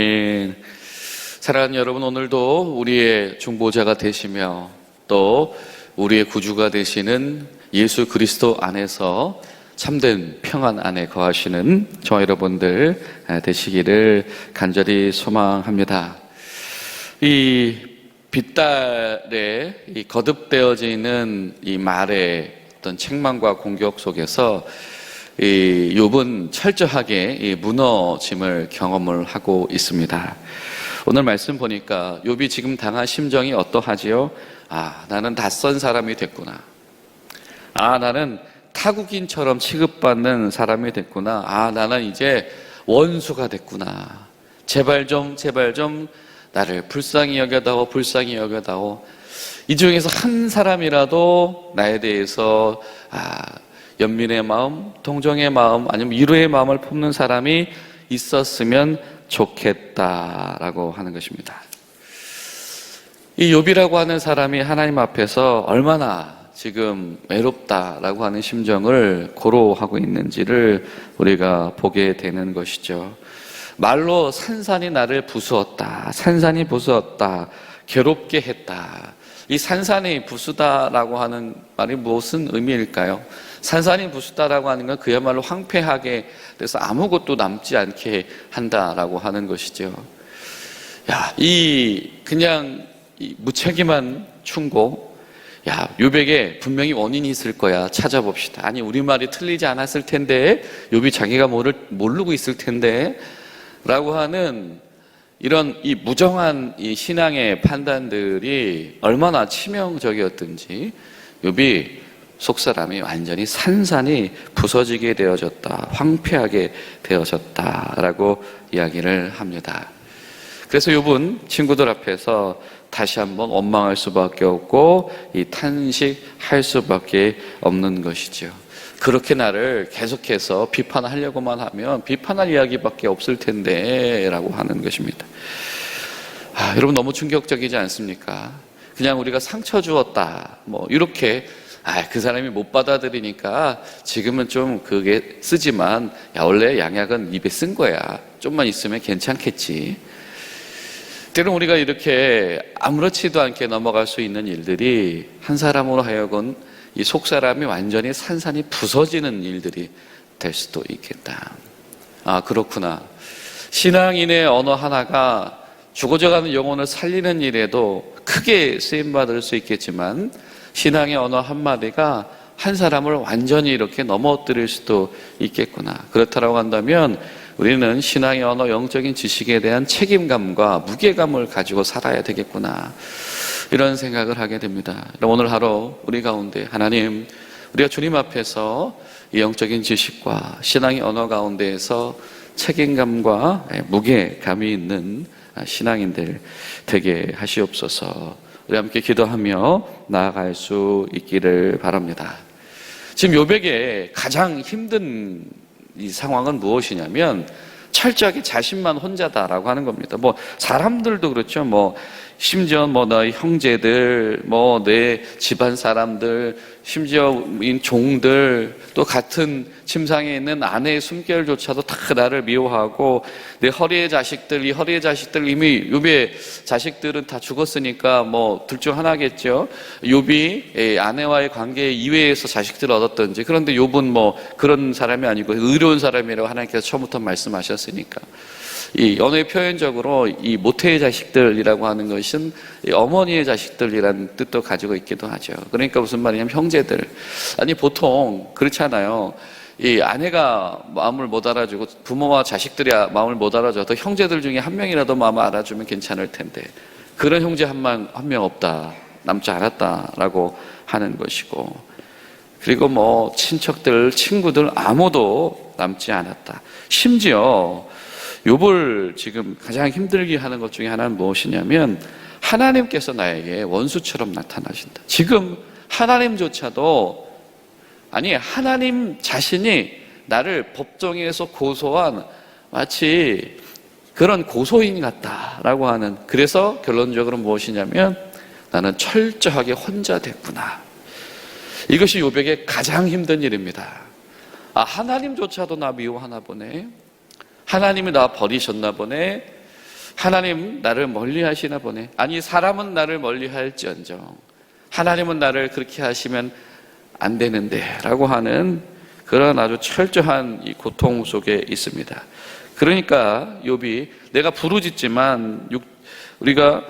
예, 사랑하는 여러분, 오늘도 우리의 중보자가 되시며 또 우리의 구주가 되시는 예수 그리스도 안에서 참된 평안 안에 거하시는 저와 여러분들 되시기를 간절히 소망합니다. 이 빗달에 이 거듭되어지는 이 말의 어떤 책망과 공격 속에서 이 욥은 철저하게 이 무너짐을 경험을 하고 있습니다. 오늘 말씀 보니까 욥이 지금 당한 심정이 어떠하지요? 아, 나는 낯선 사람이 됐구나. 아, 나는 타국인처럼 취급받는 사람이 됐구나. 아, 나는 이제 원수가 됐구나. 제발 좀, 제발 좀 나를 불쌍히 여겨다오, 불쌍히 여겨다오. 이 중에서 한 사람이라도 나에 대해서 아, 연민의 마음, 동정의 마음, 아니면 위로의 마음을 품는 사람이 있었으면 좋겠다라고 하는 것입니다. 이 욥이라고 하는 사람이 하나님 앞에서 얼마나 지금 외롭다라고 하는 심정을 고로하고 있는지를 우리가 보게 되는 것이죠. 말로 산산이 나를 부수었다. 산산이 부수었다. 괴롭게 했다. 이 산산이 부수다라고 하는 말이 무슨 의미일까요? 산산이 부수다라고 하는 건 그야말로 황폐하게 돼서 아무것도 남지 않게 한다라고 하는 것이죠. 야, 이 그냥 이 무책임한 충고, 야, 요백에 분명히 원인이 있을 거야. 찾아봅시다. 아니, 우리말이 틀리지 않았을 텐데, 요비 자기가 모를, 모르고 있을 텐데, 라고 하는 이런 이 무정한 이 신앙의 판단들이 얼마나 치명적이었든지, 요비 속 사람이 완전히 산산이 부서지게 되어졌다. 황폐하게 되어졌다라고 이야기를 합니다. 그래서 욥은 친구들 앞에서 다시 한번 원망할 수밖에 없고 이 탄식할 수밖에 없는 것이죠. 그렇게 나를 계속해서 비판하려고만 하면 비판할 이야기밖에 없을 텐데 라고 하는 것입니다. 아, 여러분 너무 충격적이지 않습니까? 그냥 우리가 상처 주었다. 뭐 이렇게 아, 그 사람이 못 받아들이니까 지금은 좀 그게 쓰지만 야, 원래 양약은 입에 쓴 거야. 좀만 있으면 괜찮겠지. 때론 우리가 이렇게 아무렇지도 않게 넘어갈 수 있는 일들이 한 사람으로 하여금 이 속 사람이 완전히 산산이 부서지는 일들이 될 수도 있겠다. 아, 그렇구나. 신앙인의 언어 하나가 죽어져가는 영혼을 살리는 일에도 크게 쓰임받을 수 있겠지만 신앙의 언어 한마디가 한 사람을 완전히 이렇게 넘어뜨릴 수도 있겠구나. 그렇다고 한다면 우리는 신앙의 언어, 영적인 지식에 대한 책임감과 무게감을 가지고 살아야 되겠구나. 이런 생각을 하게 됩니다. 오늘 하루 우리 가운데 하나님, 우리가 주님 앞에서 이 영적인 지식과 신앙의 언어 가운데에서 책임감과 무게감이 있는 신앙인들 되게 하시옵소서. 우리 함께 기도하며 나아갈 수 있기를 바랍니다. 지금 요백의 가장 힘든 이 상황은 무엇이냐면 철저하게 자신만 혼자다라고 하는 겁니다. 뭐 사람들도 그렇죠. 뭐 심지어 뭐 너희 형제들, 뭐 내 집안 사람들, 심지어 인 종들, 또 같은 침상에 있는 아내의 숨결조차도 다 나를 미워하고 내 허리의 자식들, 이 허리의 자식들 이미 요비의 자식들은 다 죽었으니까 뭐 둘 중 하나겠죠. 요비 아내와의 관계 이외에서 자식들을 얻었던지 그런데 요분 뭐 그런 사람이 아니고 의로운 사람이라고 하나님께서 처음부터 말씀하셨으니까. 이 언어의 표현적으로 이 모태의 자식들이라고 하는 것은 어머니의 자식들이라는 뜻도 가지고 있기도 하죠. 그러니까 무슨 말이냐면 형제들. 아니 보통 그렇잖아요. 이 아내가 마음을 못 알아주고 부모와 자식들이 마음을 못 알아줘도 형제들 중에 한 명이라도 마음을 알아주면 괜찮을 텐데 그런 형제 한명 한 명 없다 남지 않았다라고 하는 것이고 그리고 뭐 친척들 친구들 아무도 남지 않았다. 심지어 욥을 지금 가장 힘들게 하는 것 중에 하나는 무엇이냐면 하나님께서 나에게 원수처럼 나타나신다. 지금 하나님조차도 아니 하나님 자신이 나를 법정에서 고소한 마치 그런 고소인 같다라고 하는 그래서 결론적으로 무엇이냐면 나는 철저하게 혼자 됐구나. 이것이 요백의 가장 힘든 일입니다. 아, 하나님조차도 나 미워하나 보네. 하나님이 나 버리셨나 보네. 하나님 나를 멀리 하시나 보네. 아니, 사람은 나를 멀리 할지언정. 하나님은 나를 그렇게 하시면 안 되는데. 라고 하는 그런 아주 철저한 이 고통 속에 있습니다. 그러니까 욥이 내가 부르짖지만 육- 우리가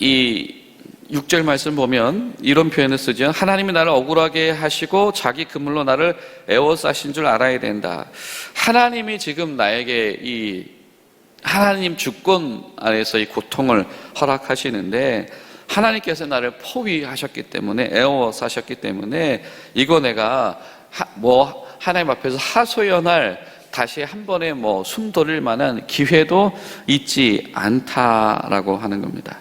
이 6절 말씀 보면 이런 표현을 쓰죠. 하나님이 나를 억울하게 하시고 자기 그물로 나를 에워싸신 줄 알아야 된다. 하나님이 지금 나에게 이 하나님 주권 안에서 이 고통을 허락하시는데 하나님께서 나를 포위하셨기 때문에 에워싸셨기 때문에 이거 내가 하- 뭐 하나님 앞에서 하소연할 다시 한 번에 뭐 숨 돌릴 만한 기회도 있지 않다라고 하는 겁니다.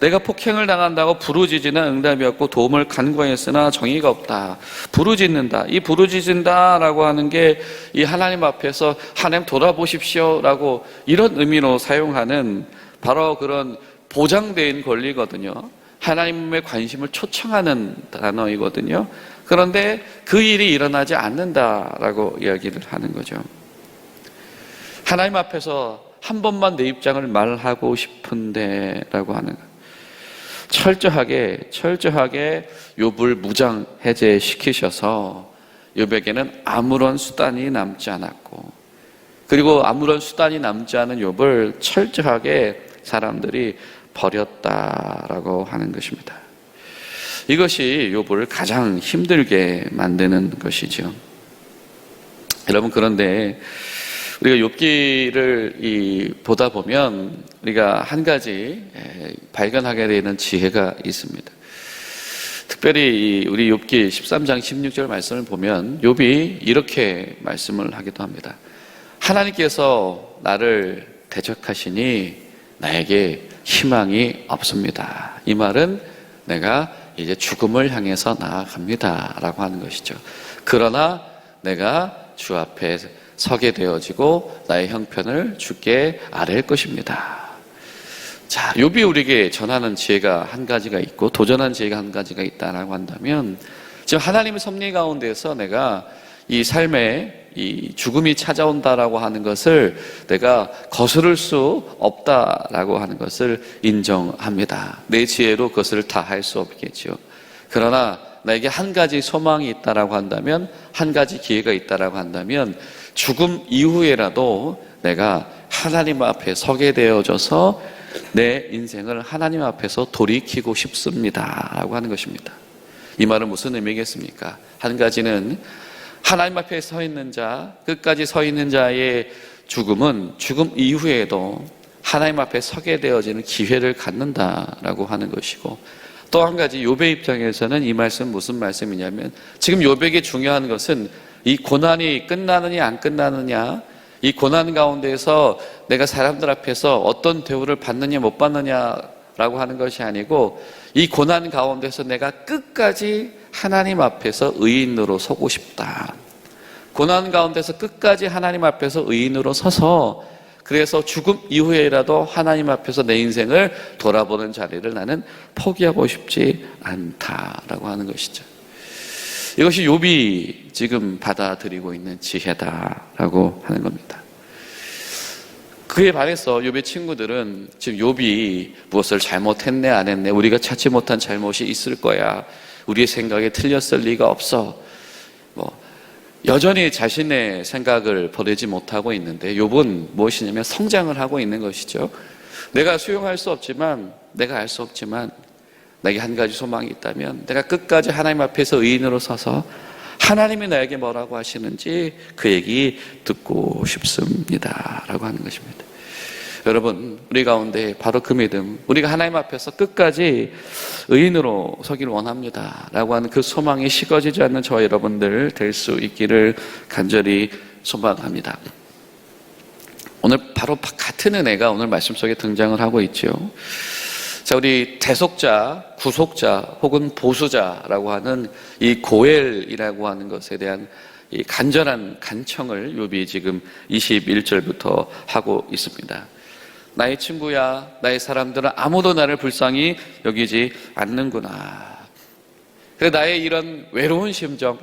내가 폭행을 당한다고 부르짖으나 응답이 없고 도움을 간구하였으나 정의가 없다. 부르짖는다. 이 부르짖는다라고 하는 게 이 하나님 앞에서 하나님 돌아보십시오라고 이런 의미로 사용하는 바로 그런 보장된 권리거든요. 하나님의 관심을 초청하는 단어이거든요. 그런데 그 일이 일어나지 않는다라고 이야기를 하는 거죠. 하나님 앞에서 한 번만 내 입장을 말하고 싶은데라고 하는 거. 철저하게 철저하게 욥을 무장 해제시키셔서 욥에게는 아무런 수단이 남지 않았고 그리고 아무런 수단이 남지 않은 욥을 철저하게 사람들이 버렸다라고 하는 것입니다. 이것이 욥을 가장 힘들게 만드는 것이죠. 여러분 그런데 우리가 욥기를 이 보다 보면 우리가 한 가지 에, 발견하게 되는 지혜가 있습니다. 특별히 이 우리 욥기 13장 16절 말씀을 보면 욥이 이렇게 말씀을 하기도 합니다. 하나님께서 나를 대적하시니 나에게 희망이 없습니다. 이 말은 내가 이제 죽음을 향해서 나아갑니다라고 하는 것이죠. 그러나 내가 주 앞에 서게 되어지고 나의 형편을 주께 아뢰을 것입니다. 자, 욥이 우리에게 전하는 지혜가 한 가지가 있고 도전한 지혜가 한 가지가 있다라고 한다면 지금 하나님의 섭리 가운데서 내가 이 삶에 이 죽음이 찾아온다라고 하는 것을 내가 거스를 수 없다라고 하는 것을 인정합니다. 내 지혜로 그것을 다 할 수 없겠죠. 그러나 나에게 한 가지 소망이 있다라고 한다면 한 가지 기회가 있다라고 한다면 죽음 이후에라도 내가 하나님 앞에 서게 되어져서 내 인생을 하나님 앞에서 돌이키고 싶습니다 라고 하는 것입니다. 이 말은 무슨 의미겠습니까? 한 가지는 하나님 앞에 서 있는 자, 끝까지 서 있는 자의 죽음은 죽음 이후에도 하나님 앞에 서게 되어지는 기회를 갖는다라고 하는 것이고 또 한 가지 요배 입장에서는 이 말씀 무슨 말씀이냐면 지금 요백의 중요한 것은 이 고난이 끝나느냐 안 끝나느냐 이 고난 가운데서 내가 사람들 앞에서 어떤 대우를 받느냐 못 받느냐라고 하는 것이 아니고 이 고난 가운데서 내가 끝까지 하나님 앞에서 의인으로 서고 싶다. 고난 가운데서 끝까지 하나님 앞에서 의인으로 서서 그래서 죽음 이후에라도 하나님 앞에서 내 인생을 돌아보는 자리를 나는 포기하고 싶지 않다라고 하는 것이죠. 이것이 욥이 지금 받아들이고 있는 지혜다라고 하는 겁니다. 그에 반해서 욥의 친구들은 지금 욥이 무엇을 잘못했네 안 했네 우리가 찾지 못한 잘못이 있을 거야 우리의 생각에 틀렸을 리가 없어 뭐 여전히 자신의 생각을 버리지 못하고 있는데 욥은 무엇이냐면 성장을 하고 있는 것이죠 내가 수용할 수 없지만 내가 알 수 없지만 내게 한 가지 소망이 있다면 내가 끝까지 하나님 앞에서 의인으로 서서 하나님이 나에게 뭐라고 하시는지 그 얘기 듣고 싶습니다. 라고 하는 것입니다. 여러분, 우리 가운데 바로 그 믿음, 우리가 하나님 앞에서 끝까지 의인으로 서기를 원합니다. 라고 하는 그 소망이 식어지지 않는 저와 여러분들 될 수 있기를 간절히 소망합니다. 오늘 바로 같은 은혜가 오늘 말씀 속에 등장을 하고 있죠. 자, 우리 대속자, 구속자 혹은 보수자라고 하는 이 고엘이라고 하는 것에 대한 이 간절한 간청을 욥이 지금 21절부터 하고 있습니다. 나의 친구야, 나의 사람들은 아무도 나를 불쌍히 여기지 않는구나. 그래 나의 이런 외로운 심정,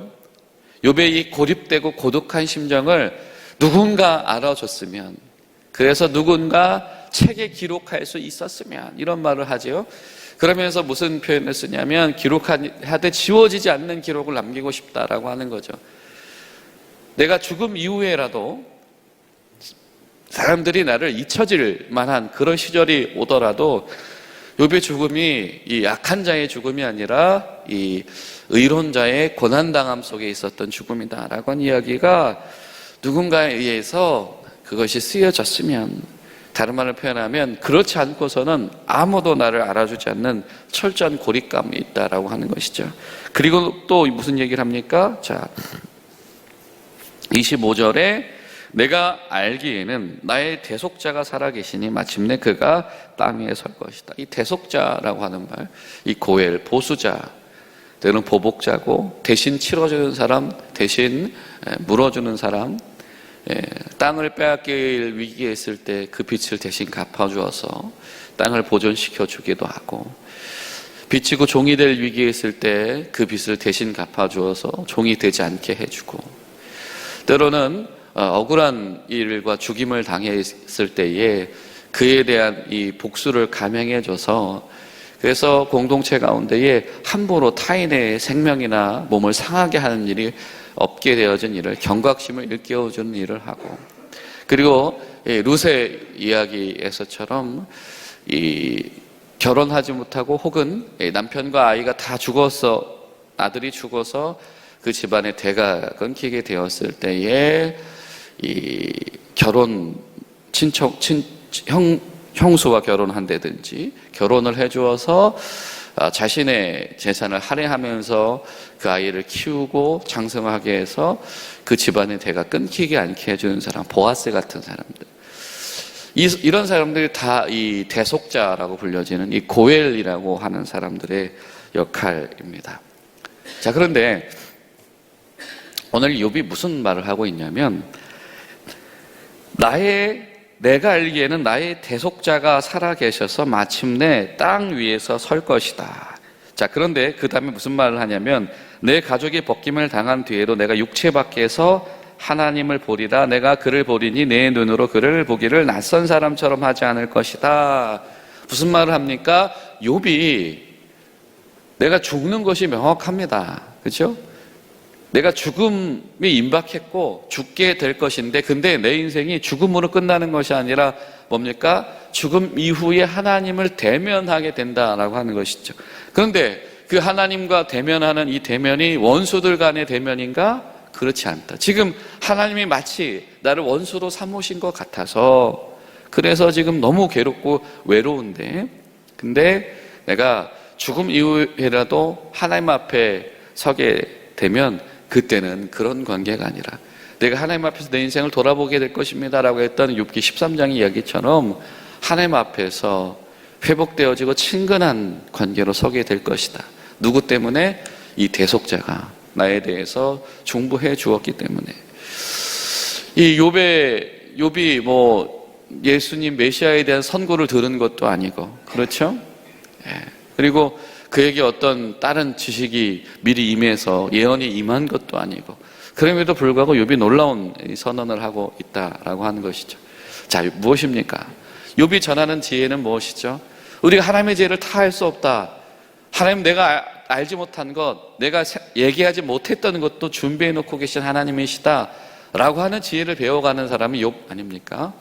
욥의 이 고립되고 고독한 심정을 누군가 알아줬으면, 그래서 누군가 책에 기록할 수 있었으면 이런 말을 하지요. 그러면서 무슨 표현을 쓰냐면 기록하되 지워지지 않는 기록을 남기고 싶다라고 하는 거죠. 내가 죽음 이후에라도 사람들이 나를 잊혀질 만한 그런 시절이 오더라도 욥의 죽음이 이 약한 자의 죽음이 아니라 이 의론자의 고난 당함 속에 있었던 죽음이다라고 하는 이야기가 누군가에 의해서 그것이 쓰여졌으면 다른 말로 표현하면 그렇지 않고서는 아무도 나를 알아주지 않는 철저한 고립감이 있다라고 하는 것이죠. 그리고 또 무슨 얘기를 합니까? 자, 25절에 내가 알기에는 나의 대속자가 살아계시니 마침내 그가 땅 위에 설 것이다. 이 대속자라고 하는 말, 이 고엘, 보수자, 때는 보복자고 대신 치러주는 사람, 대신 물어주는 사람, 예, 땅을 빼앗길 위기에 있을 때 그 빛을 대신 갚아주어서 땅을 보존시켜 주기도 하고 비치고 종이 될 위기에 있을 때 그 빛을 대신 갚아주어서 종이 되지 않게 해주고 때로는 어, 억울한 일과 죽임을 당했을 때에 그에 대한 이 복수를 감행해줘서 그래서 공동체 가운데에 함부로 타인의 생명이나 몸을 상하게 하는 일이 없게 되어진 일을 경각심을 일깨워주는 일을 하고 그리고 루세 이야기에서처럼 이 결혼하지 못하고 혹은 남편과 아이가 다 죽어서 아들이 죽어서 그 집안의 대가 끊기게 되었을 때에 이 결혼 친척 친형 형수와 결혼한다든지 결혼을 해주어서 아, 자신의 재산을 할애하면서 그 아이를 키우고 장성하게 해서 그 집안의 대가 끊기게 않게 해주는 사람, 보아스 같은 사람들. 이, 런 사람들이 다 이 대속자라고 불려지는 이 고엘이라고 하는 사람들의 역할입니다. 자, 그런데 오늘 욥이 무슨 말을 하고 있냐면 나의 내가 알기에는 나의 대속자가 살아 계셔서 마침내 땅 위에서 설 것이다. 자, 그런데 그 다음에 무슨 말을 하냐면 내 가족이 벗김을 당한 뒤에도 내가 육체 밖에서 하나님을 보리라 내가 그를 보리니 내 눈으로 그를 보기를 낯선 사람처럼 하지 않을 것이다. 무슨 말을 합니까? 욥이 내가 죽는 것이 명확합니다. 그렇죠? 내가 죽음이 임박했고 죽게 될 것인데 근데 내 인생이 죽음으로 끝나는 것이 아니라 뭡니까? 죽음 이후에 하나님을 대면하게 된다라고 하는 것이죠. 그런데 그 하나님과 대면하는 이 대면이 원수들 간의 대면인가? 그렇지 않다. 지금 하나님이 마치 나를 원수로 삼으신 것 같아서 그래서 지금 너무 괴롭고 외로운데 근데 내가 죽음 이후에라도 하나님 앞에 서게 되면 그때는 그런 관계가 아니라 내가 하나님 앞에서 내 인생을 돌아보게 될 것입니다라고 했던 6기 13장 이야기처럼 하나님 앞에서 회복되어지고 친근한 관계로 서게 될 것이다. 누구 때문에 이 대속자가 나에 대해서 중보해 주었기 때문에 이 욥의 욥이 뭐 예수님 메시아에 대한 선고를 들은 것도 아니고 그렇죠? 예. 그리고 그에게 어떤 다른 지식이 미리 임해서 예언이 임한 것도 아니고 그럼에도 불구하고 욥이 놀라운 선언을 하고 있다라고 하는 것이죠. 자, 무엇입니까? 욥이 전하는 지혜는 무엇이죠? 우리가 하나님의 지혜를 다 할 수 없다. 하나님 내가 알지 못한 것, 내가 얘기하지 못했던 것도 준비해 놓고 계신 하나님이시다. 라고 하는 지혜를 배워가는 사람이 욥 아닙니까?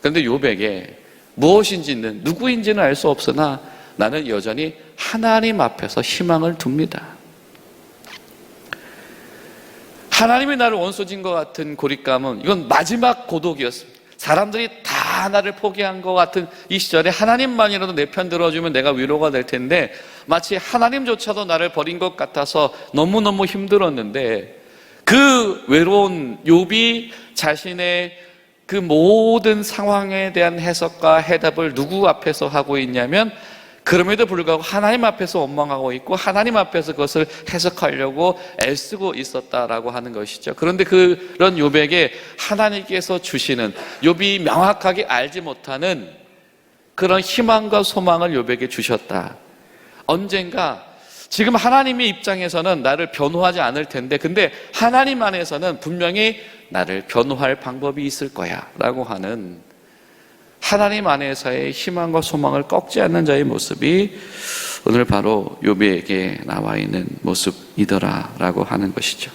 그런데 욥에게 무엇인지는 누구인지는 알 수 없으나 나는 여전히 하나님 앞에서 희망을 둡니다. 하나님이 나를 원수진 것 같은 고립감은 이건 마지막 고독이었습니다. 사람들이 다 나를 포기한 것 같은 이 시절에 하나님만이라도 내 편 들어주면 내가 위로가 될 텐데 마치 하나님조차도 나를 버린 것 같아서 너무너무 힘들었는데 그 외로운 욥이 자신의 그 모든 상황에 대한 해석과 해답을 누구 앞에서 하고 있냐면 그 그럼에도 불구하고 하나님 앞에서 원망하고 있고 하나님 앞에서 그것을 해석하려고 애쓰고 있었다라고 하는 것이죠. 그런데 그런 욥에게 하나님께서 주시는 욥이 명확하게 알지 못하는 그런 희망과 소망을 욥에게 주셨다. 언젠가 지금 하나님의 입장에서는 나를 변호하지 않을 텐데 근데 하나님 안에서는 분명히 나를 변호할 방법이 있을 거야 라고 하는 하나님 안에서의 희망과 소망을 꺾지 않는 자의 모습이 오늘 바로 욥에게 나와 있는 모습이더라라고 하는 것이죠.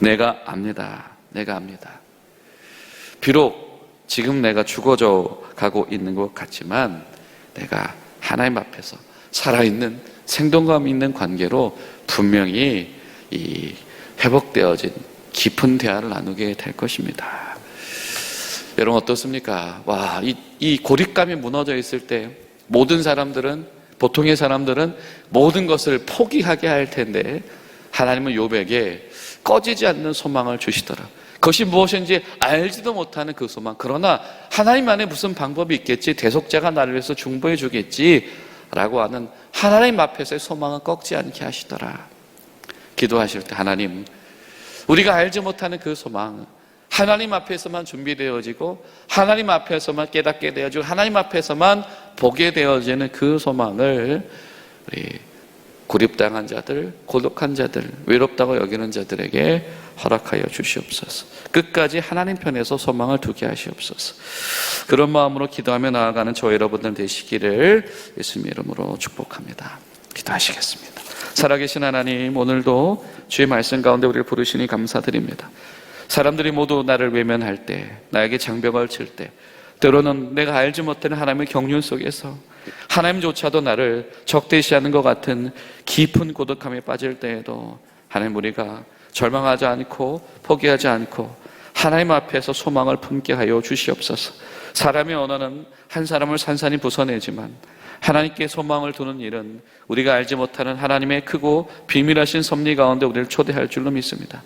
내가 압니다. 내가 압니다. 비록 지금 내가 죽어져 가고 있는 것 같지만 내가 하나님 앞에서 살아있는 생동감 있는 관계로 분명히 이 회복되어진 깊은 대화를 나누게 될 것입니다. 여러분 어떻습니까? 와, 이, 이 고립감이 무너져 있을 때 모든 사람들은 보통의 사람들은 모든 것을 포기하게 할 텐데 하나님은 욥에게 꺼지지 않는 소망을 주시더라. 그것이 무엇인지 알지도 못하는 그 소망. 그러나 하나님 안에 무슨 방법이 있겠지. 대속자가 나를 위해서 중보해 주겠지. 라고 하는 하나님 앞에서의 소망은 꺾지 않게 하시더라. 기도하실 때 하나님, 우리가 알지 못하는 그 소망, 하나님 앞에서만 준비되어지고 하나님 앞에서만 깨닫게 되어지고 하나님 앞에서만 보게 되어지는 그 소망을 우리 고립당한 자들, 고독한 자들, 외롭다고 여기는 자들에게 허락하여 주시옵소서. 끝까지 하나님 편에서 소망을 두게 하시옵소서. 그런 마음으로 기도하며 나아가는 저 여러분들 되시기를 예수님 이름으로 축복합니다. 기도하시겠습니다. 살아계신 하나님, 오늘도 주의 말씀 가운데 우리를 부르시니 감사드립니다. 사람들이 모두 나를 외면할 때, 나에게 장벽을 칠 때, 때로는 내가 알지 못하는 하나님의 경륜 속에서 하나님조차도 나를 적대시하는 것 같은 깊은 고독함에 빠질 때에도 하나님 우리가 절망하지 않고 포기하지 않고 하나님 앞에서 소망을 품게 하여 주시옵소서. 사람의 언어는 한 사람을 산산히 부숴내지만 하나님께 소망을 두는 일은 우리가 알지 못하는 하나님의 크고 비밀하신 섭리 가운데 우리를 초대할 줄로 믿습니다.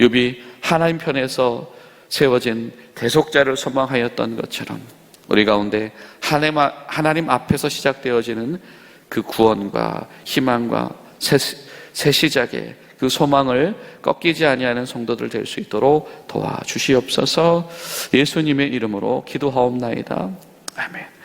욥이 하나님 편에서 세워진 대속자를 소망하였던 것처럼 우리 가운데 하나님, 하나님 앞에서 시작되어지는 그 구원과 희망과 새, 새 시작의 그 소망을 꺾이지 아니하는 성도들 될 수 있도록 도와주시옵소서 예수님의 이름으로 기도하옵나이다. 아멘.